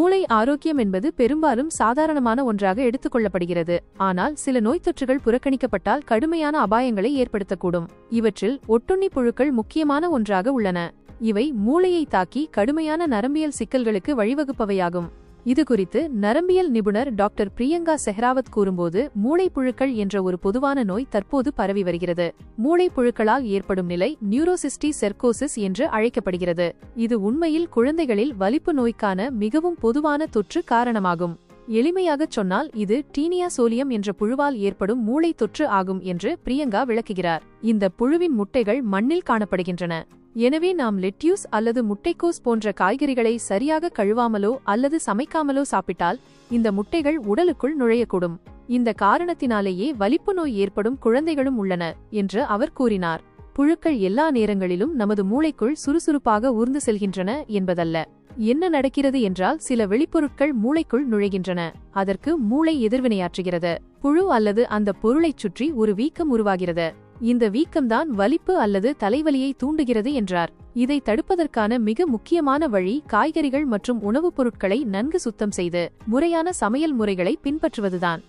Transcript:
மூளை ஆரோக்கியம் என்பது பெரும்பாலும் சாதாரணமான ஒன்றாக எடுத்துக்கொள்ளப்படுகிறது ஆனால் சில நோய் தொற்றுகள் புறக்கணிக்கப்பட்டால் கடுமையான அபாயங்களை ஏற்படுத்தக்கூடும். இவற்றில் ஒட்டுண்ணி புழுக்கள் முக்கியமான ஒன்றாக உள்ளன. இவை மூளையை தாக்கி கடுமையான நரம்பியல் சிக்கல்களுக்கு வழிவகுப்பவையாகும். இது குறித்து நரம்பியல் நிபுணர் டாக்டர் பிரியங்கா செஹ்ராவத் கூறும்போது மூளைப்புழுக்கள் என்ற ஒரு பொதுவான நோய் தற்போது பரவி வருகிறது. மூளைப்புழுக்களால் ஏற்படும் நிலை நியூரோசிஸ்டி செர்கோசிஸ் என்று அழைக்கப்படுகிறது. இது உண்மையில் குழந்தைகளில் வலிப்பு நோய்க்கான மிகவும் பொதுவான தொற்று காரணமாகும். எளிமையாகச் சொன்னால் இது டீனியா சோலியம் என்ற புழுவால் ஏற்படும் மூளை தொற்று ஆகும் என்று பிரியங்கா விளக்குகிறார். இந்த புழுவின் முட்டைகள் மண்ணில் காணப்படுகின்றன. எனவே நாம் லெட்யூஸ் அல்லது முட்டைக்கோஸ் போன்ற காய்கறிகளை சரியாக கழுவாமலோ அல்லது சமைக்காமலோ சாப்பிட்டால் இந்த முட்டைகள் உடலுக்குள் நுழையக்கூடும். இந்த காரணத்தினாலேயே வலிப்பு நோய் ஏற்படும் குழந்தைகளும் உள்ளன என்று அவர் கூறினார். புழுக்கள் எல்லா நேரங்களிலும் நமது மூளைக்குள் சுறுசுறுப்பாக ஊர்ந்து செல்கின்றன என்பதல்ல. என்ன நடக்கிறது என்றால் சில வெளிப்பொருட்கள் மூளைக்குள் நுழைகின்றன அதற்கு மூளை எதிர்வினையாற்றுகிறது. புழு அல்லது அந்த பொருளைச் சுற்றி ஒரு வீக்கம் உருவாகிறது. இந்த வீக்கம்தான் வலிப்பு அல்லது தலைவலியை தூண்டுகிறது என்றார். இதை தடுப்பதற்கான மிக முக்கியமான வழி காய்கறிகள் மற்றும் உணவுப் பொருட்களை நன்கு சுத்தம் செய்து முறையான சமையல் முறைகளை பின்பற்றுவதுதான்.